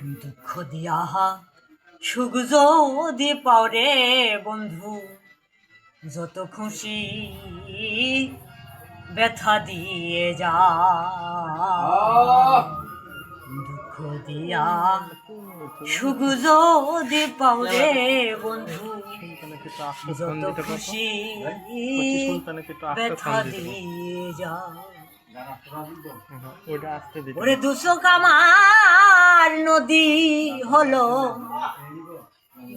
দুঃখ দিয়া সুখ যদি পাওরে বন্ধু যত খুশি ব্যথা দিয়ে যা। দুঃখ দিয়া সুখ যদি পাওরে বন্ধু যত খুশি ব্যথা দিয়ে যা। ওরে দুশো কামার নদী হলো,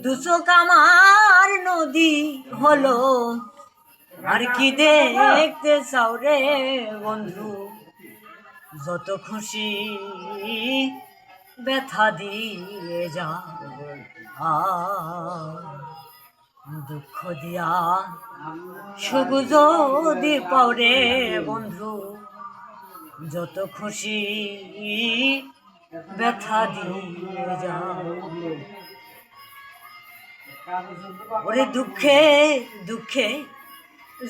দুশো কামার নদী হলো। আর কি দেখতে চাও রে বন্ধু? যত খুশি ব্যথা দিয়ে যা দুঃখ দিয়া সুখ যদি পাও রে বন্ধু যত খুশি ব্যথা দিয়ে যা ওরে দুঃখে দুঃখে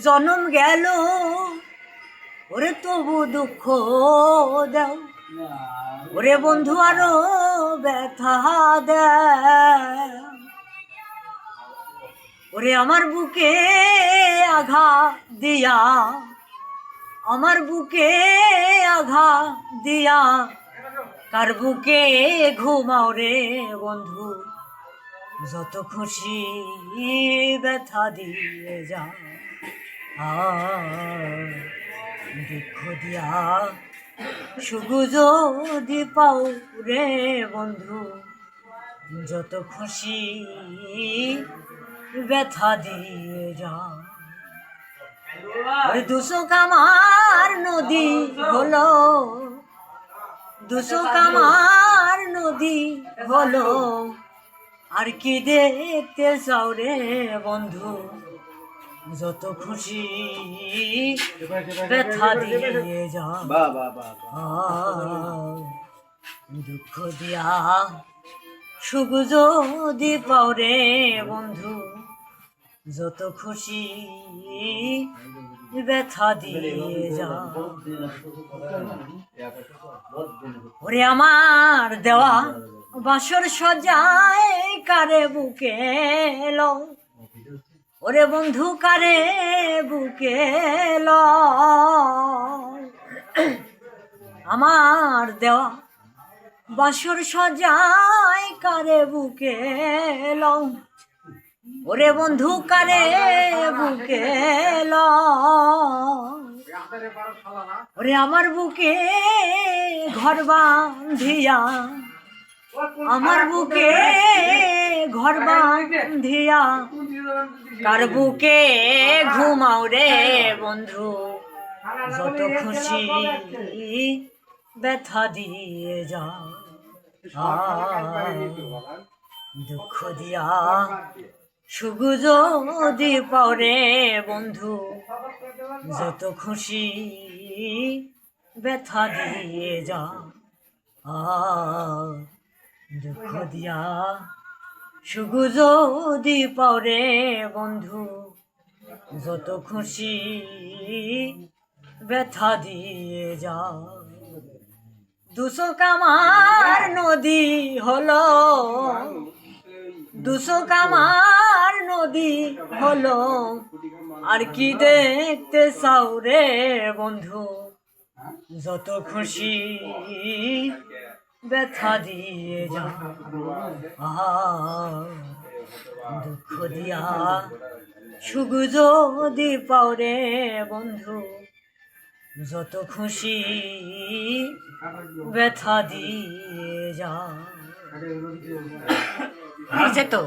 জনম গেল। ওরে তবু দুঃখ দাও। ওরে বন্ধু, আরও ব্যথা দেয়। ওরে আমার বুকে আঘা দিয়া আমার বুকে আঘা দিয়া। কার বুকে ঘুমাও রে বন্ধু? যত খুশি ব্যথা দিয়ে যা। দুঃখ দিয়া সুখ যদি পাও রে বন্ধু। যত খুশি ব্যথা দিয়ে যা। দুশো কামার নদী হলো দুশো কামার নদী হলো। আর কি দেখতে চাও রে বন্ধু? যত খুশি ব্যথা দিয়ে যা দুঃখ দিয়া সুখ যদি পাও রে বন্ধু যত খুশি ব্যথা দিয়ে যা ওরে আমার দেওয়া বাসর সজায় কারে বুকে এলো? ওরে বন্ধু, কারে বুকে এলো? আমার দেওয়া বাসর সজায় কারে বুকে এলো? ওরে বন্ধু, কারে বুকে এলো ওরে আমার বুকে ঘর বান্ধিয়া আমার বুকে ঘর বান্ধিয়া কার বুকে ঘুমাও রে বন্ধু? যত খুশি ব্যথা দিয়ে যা দুঃখ দিয়া সুখ যদি পাও রে বন্ধু, যত খুশি ব্যথা দিয়ে যা। দুঃখ দিয়া সুখ যদি পাও রে বন্ধু, যত খুশি ব্যথা দিয়ে যা। দুশো কামার নদী হলো দুশো কামার নদী হলো। আর কি দেখতে চাও রে বন্ধু? যত খুশি ব্যথা দিয়ে যা দুঃখ দিয়া সুখ যদি পাও রে বন্ধু, যত খুশি ব্যথা দিয়ে যা Roseto.